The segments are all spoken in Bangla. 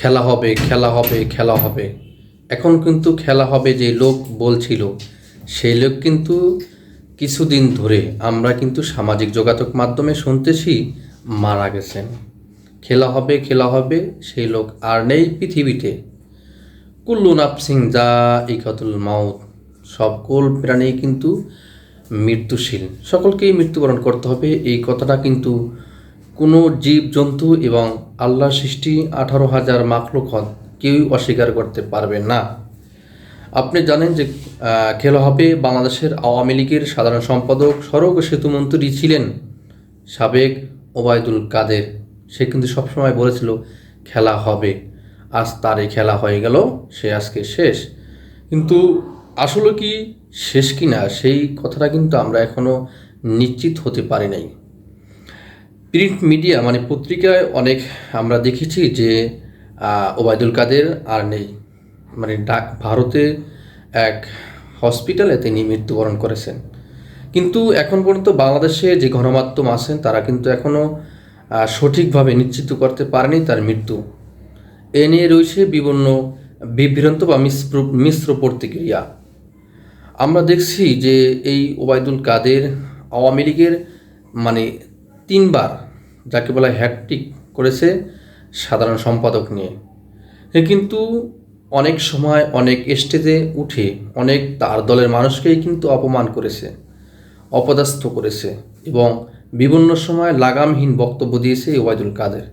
খেলা হবে খেলা হবে খেলা হবে। এখন কিন্তু খেলা হবে যে লোক বলছিল, সেই লোক কিন্তু কিছুদিন ধরে আমরা কিন্তু সামাজিক যোগাযোগ মাধ্যমে শুনতেছি, মারা গেছেন। খেলা হবে খেলা হবে, সেই লোক আর নেই পৃথিবীতে। কুল্লু নাফসিং যা ইকাতুল মাউত সকল প্রাণী কিন্তু মৃত্যুশীল। সকলকেই মৃত্যুবরণ করতে হবে, এই কথাটা কিন্তু কোনো জীব জন্তু এবং আল্লাহ সৃষ্টি আঠারো হাজার মাখলুকত কেউই অস্বীকার করতে পারবে না। আপনি জানেন যে খেলা হবে বাংলাদেশের আওয়ামী লীগের সাধারণ সম্পাদক সড়ক সেতু মন্ত্রী ছিলেন সাবেক ওবায়দুল কাদের। সে কিন্তু সবসময় বলেছিল, খেলা হবে। আজ তারই খেলা হয়ে গেল, সে আজকে শেষ। কিন্তু আসলে কি শেষ কি না সেই কথাটা কিন্তু আমরা এখনও নিশ্চিত হতে পারি নাই। প্রিন্ট মিডিয়া মানে পত্রিকায় অনেক আমরা দেখেছি যে ওবায়দুল কাদের আর নেই। মানে ডাক ভারতে এক হসপিটালে তিনি মৃত্যুবরণ করেছেন। কিন্তু এখন পর্যন্ত বাংলাদেশে যে গণমাধ্যম আছেন, তারা কিন্তু এখনও সঠিকভাবে নিশ্চিত করতে পারেনি তার মৃত্যু। এ নিয়ে রয়েছে বিভিন্ন বিভ্রান্ত বা মিশ্র মিশ্র প্রতিক্রিয়া। আমরা দেখছি যে এই ওবায়দুল কাদের আওয়ামী লীগের মানে তিনবার যাকে বলা হ্যাট্রিক করেছে সাধারণ সম্পাদক নিয়ে। কিন্তু অনেক সময় অনেক স্টেজে উঠে অনেক তার দলের মানুষকেই কিন্তু অপমান করেছে, অপদস্থ করেছে এবং বিভিন্ন সময় লাগামহীন বক্তব্য দিয়েছে ওবায়দুল কাদের।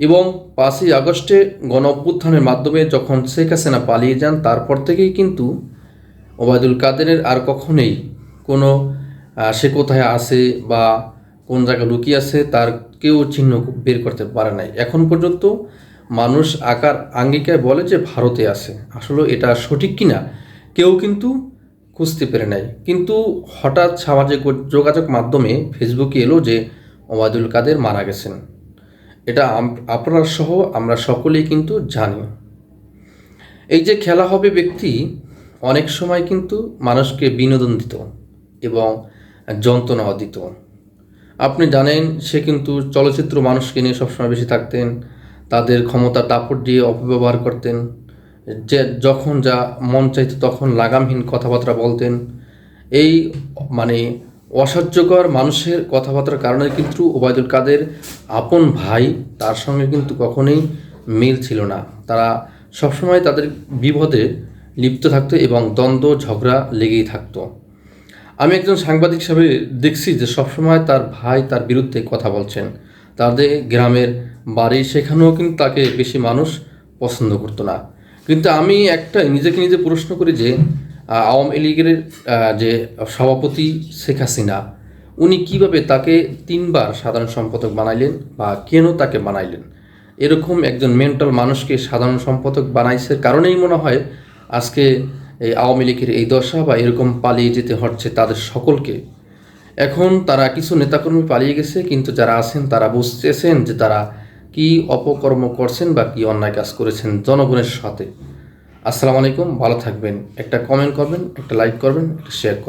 এবং পাঁচই আগস্টে গণ অভ্যুত্থানের মাধ্যমে যখন শেখ হাসিনা পালিয়ে যান, তারপর থেকেই কিন্তু ওবায়দুল কাদেরের আর কখনোই কোনো সে কোথায় আসে বা কোন জায়গায় লুকিয়ে আছে তার কেউ চিহ্ন বের করতে পারে নাই। এখন পর্যন্ত মানুষ আকার আঙ্গিকায় বলে যে ভারতে আছে। আসলে এটা সঠিক কিনা কেউ কিন্তু খুঁজতে পেরে নাই। কিন্তু হঠাৎ সামাজিক যোগাযোগ মাধ্যমে ফেসবুকে এলো যে ওবায়দুল কাদের মারা গেছেন। এটা আপনারা সহ আমরা সকলেই কিন্তু জানি। এই যে খেলা হবে ব্যক্তি অনেক সময় কিন্তু মানুষকে বিনোদন দিত এবং যন্ত্রণাও দিত। আপনি জানেন, সে কিন্তু চলচ্চিত্র মানুষকে নিয়ে সবসময় বেশি থাকতেন, তাদের ক্ষমতা দাপট দিয়ে অপব্যবহার করতেন, যে যখন যা মন চাইতো তখন লাগামহীন কথাবার্তা বলতেন। এই মানে অসহ্যকর মানুষের কথাবার্তার কারণে কিন্তু ওবায়দুল কাদের আপন ভাই, তার সঙ্গে কিন্তু কখনোই মিল ছিল না। তারা সবসময় তাদের বিপদে লিপ্ত থাকতো এবং দ্বন্দ্ব, ঝগড়া লেগেই থাকতো। আমি একজন সাংবাদিক হিসাবে দেখছি যে সবসময় তার ভাই তার বিরুদ্ধে কথা বলছেন। তাদের গ্রামের বাড়ি সেখানেও কিন্তু তাকে বেশি মানুষ পছন্দ করতো না। কিন্তু আমি একটা নিজেকে নিজে প্রশ্ন করি যে আওয়ামী লীগের যে সভাপতি শেখ হাসিনা, উনি কীভাবে তাকে তিনবার সাধারণ সম্পাদক বানাইলেন বা কেন তাকে বানাইলেন? এরকম একজন মেন্টাল মানুষকে সাধারণ সম্পাদক বানাইছে কারণেই মনে হয় আজকে এই আওয়ামী লীগের এই দশা বা এরকম পালিয়ে যেতে হচ্ছে তাদের সকলকে। এখন তারা কিছু নেতাকর্মী পালিয়ে গেছে, কিন্তু যারা আছেন তারা বুঝতেছেন যে তারা কি অপকর্ম করছেন বা কি অন্যায় কাজ করেছেন জনগণের সাথে। আসসালামু আলাইকুম, ভালো থাকবেন। একটা কমেন্ট করবেন, একটা লাইক করবেন, একটা শেয়ার করবেন।